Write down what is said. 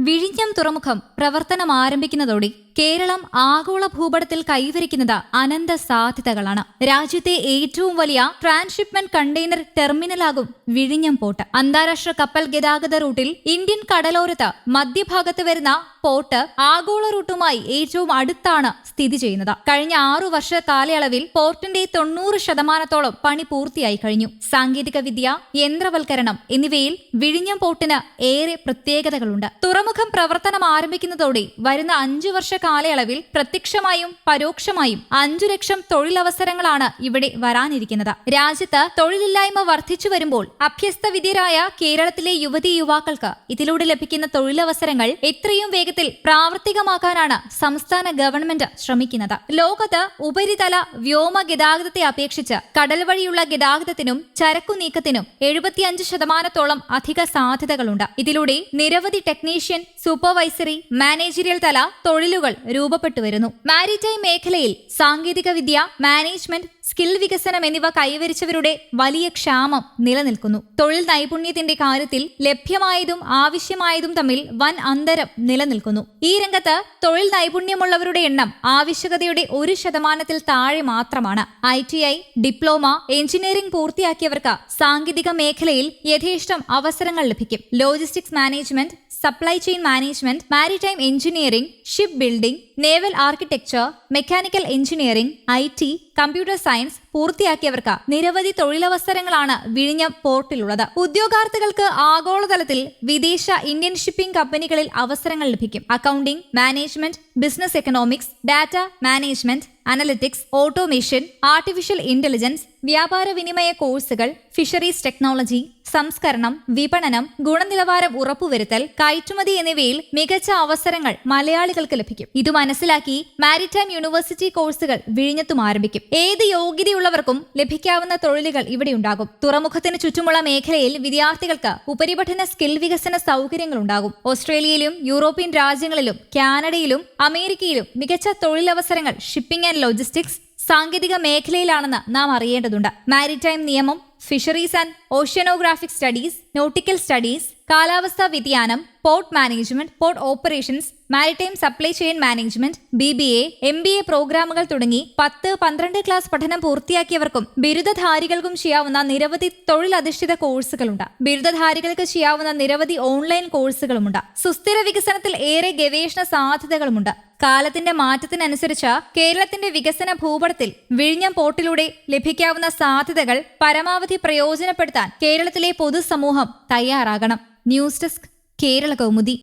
വിഴിഞ്ഞം തുറമുഖം പ്രവർത്തനം ആരംഭിക്കുന്നതോടെ കേരളം ആഗോള ഭൂപടത്തിൽ കൈവരിക്കുന്നത് അനന്ത സാധ്യതകളാണ്. രാജ്യത്തെ ഏറ്റവും വലിയ ട്രാൻസ്ഷിപ്മെന്റ് കണ്ടെയ്നർ ടെർമിനലാകും വിഴിഞ്ഞം പോർട്ട് അന്താരാഷ്ട്ര കപ്പൽ ഗതാഗത റൂട്ടിൽ ഇന്ത്യൻ കടലോരത്ത് മധ്യഭാഗത്ത് വരുന്ന പോർട്ട് ആഗോള റൂട്ടുമായി ഏറ്റവും അടുത്താണ് സ്ഥിതി ചെയ്യുന്നത്. കഴിഞ്ഞ ആറു വർഷ കാലയളവിൽ പോർട്ടിന്റെ തൊണ്ണൂറ് ശതമാനത്തോളം പണി പൂർത്തിയായി കഴിഞ്ഞു. സാങ്കേതിക വിദ്യ യന്ത്രവൽക്കരണം എന്നിവയിൽ വിഴിഞ്ഞം പോർട്ടിന് ഏറെ പ്രത്യേകതകളുണ്ട്. തുറമുഖം പ്രവർത്തനം ആരംഭിക്കുന്നതോടെ വരുന്ന അഞ്ചു വർഷ കാലയളവിൽ പ്രത്യക്ഷമായും പരോക്ഷമായും അഞ്ചു ലക്ഷം തൊഴിലവസരങ്ങളാണ് ഇവിടെ വരാനിരിക്കുന്നത്. രാജ്യത്ത് തൊഴിലില്ലായ്മ വർദ്ധിച്ചു വരുമ്പോൾ അഭ്യസ്ത വിദ്യരായ കേരളത്തിലെ യുവതി യുവാക്കൾക്ക് ഇതിലൂടെ ലഭിക്കുന്ന തൊഴിലവസരങ്ങൾ എത്രയും വേഗത്തിൽ പ്രാവർത്തികമാക്കാനാണ് സംസ്ഥാന ഗവൺമെന്റ് ശ്രമിക്കുന്നത്. ലോകത്ത് ഉപരിതല വ്യോമ ഗതാഗതത്തെ അപേക്ഷിച്ച് കടൽ വഴിയുള്ള ഗതാഗതത്തിനും ചരക്കു നീക്കത്തിനും എഴുപത്തിയഞ്ച് ശതമാനത്തോളം അധിക സാധ്യതകളുണ്ട്. ഇതിലൂടെ നിരവധി ടെക്നീഷ്യൻ സൂപ്പർവൈസറി മാനേജറിയൽ തല തൊഴിലുകൾ രൂപപ്പെട്ടു വരുന്നു മാരിടൈം മേഖലയിൽ സാങ്കേതിക വിദ്യ മാനേജ്മെന്റ് സ്കിൽ വികസനം എന്നിവ കൈവരിച്ചവരുടെ വലിയ ക്ഷാമം നിലനിൽക്കുന്നു. തൊഴിൽ നൈപുണ്യത്തിന്റെ കാര്യത്തിൽ ലഭ്യമായതും ആവശ്യമായതും തമ്മിൽ വൻ അന്തരം നിലനിൽക്കുന്നു. ഈ രംഗത്ത് തൊഴിൽ നൈപുണ്യമുള്ളവരുടെ എണ്ണം ആവശ്യകതയുടെ ഒരു ശതമാനത്തിൽ താഴെ മാത്രമാണ്. I T I diploma engineering പൂർത്തിയാക്കിയവർക്ക് സാങ്കേതിക മേഖലയിൽ യഥേഷ്ടം അവസരങ്ങൾ ലഭിക്കും. Logistics management supply chain management maritime engineering ship building naval architecture mechanical engineering I T computer science പൂർത്തിയാക്കിയവർക്ക് നിരവധി തൊഴിലവസരങ്ങളാണ് വിഴിഞ്ഞം പോർട്ടിലുള്ളത്. ഉദ്യോഗാർത്ഥികൾക്ക് ആഗോളതലത്തിൽ വിദേശ ഇന്ത്യൻ ഷിപ്പിംഗ് കമ്പനികളിൽ അവസരങ്ങൾ ലഭിക്കും. Accounting management business economics data management analytics automation artificial intelligence വ്യാപാര വിനിമയ കോഴ്സുകൾ ഫിഷറീസ് ടെക്നോളജി സംസ്കരണം വിപണനം ഗുണനിലവാരം ഉറപ്പുവരുത്തൽ കയറ്റുമതി എന്നിവയിൽ മികച്ച അവസരങ്ങൾ മലയാളികൾക്ക് ലഭിക്കും. ഇത് മനസ്സിലാക്കി മാരിടൈം യൂണിവേഴ്സിറ്റി കോഴ്സുകൾ വിഴിഞ്ഞത്തും ആരംഭിക്കും. ഏത് യോഗ്യതയുള്ളവർക്കും ലഭിക്കാവുന്ന തൊഴിലുകൾ ഇവിടെ ഉണ്ടാകും. തുറമുഖത്തിന് ചുറ്റുമുള്ള മേഖലയിൽ വിദ്യാർത്ഥികൾക്ക് ഉപരിപഠന സ്കിൽ വികസന സൗകര്യങ്ങൾ ഉണ്ടാകും. ഓസ്ട്രേലിയയിലും യൂറോപ്യൻ രാജ്യങ്ങളിലും കാനഡയിലും അമേരിക്കയിലും മികച്ച തൊഴിലവസരങ്ങൾ ഷിപ്പിംഗ് ആൻഡ് ലോജിസ്റ്റിക്സ് സാങ്കേതിക മേഖലയിലാണെന്ന് നാം അറിയേണ്ടതുണ്ട്. മാരിടൈം നിയമം fisheries and oceanographic studies nautical studies കാലാവസ്ഥാ വ്യതിയാനം port management port operations maritime supply chain management B B A M B A പ്രോഗ്രാമുകൾ തുടങ്ങി പത്ത് പന്ത്രണ്ട് ക്ലാസ് പഠനം പൂർത്തിയാക്കിയവർക്കും ബിരുദധാരികൾക്കും ചെയ്യാവുന്ന നിരവധി തൊഴിലധിഷ്ഠിത കോഴ്സുകളുണ്ട്. ബിരുദധാരികൾക്ക് ചെയ്യാവുന്ന നിരവധി ഓൺലൈൻ കോഴ്സുകളുമുണ്ട്. സുസ്ഥിര വികസനത്തിൽ ഏറെ ഗവേഷണ സാധ്യതകളുമുണ്ട്. കാലത്തിന്റെ മാറ്റത്തിനനുസരിച്ച് കേരളത്തിന്റെ വികസന ഭൂപടത്തിൽ വിഴിഞ്ഞം പോർട്ടിലൂടെ ലഭിക്കാവുന്ന സാധ്യതകൾ പരമാവധി പ്രയോജനപ്പെടുത്താൻ കേരളത്തിലെ പൊതുസമൂഹം തയ്യാറാകണം. News desk Kerala Kaumudi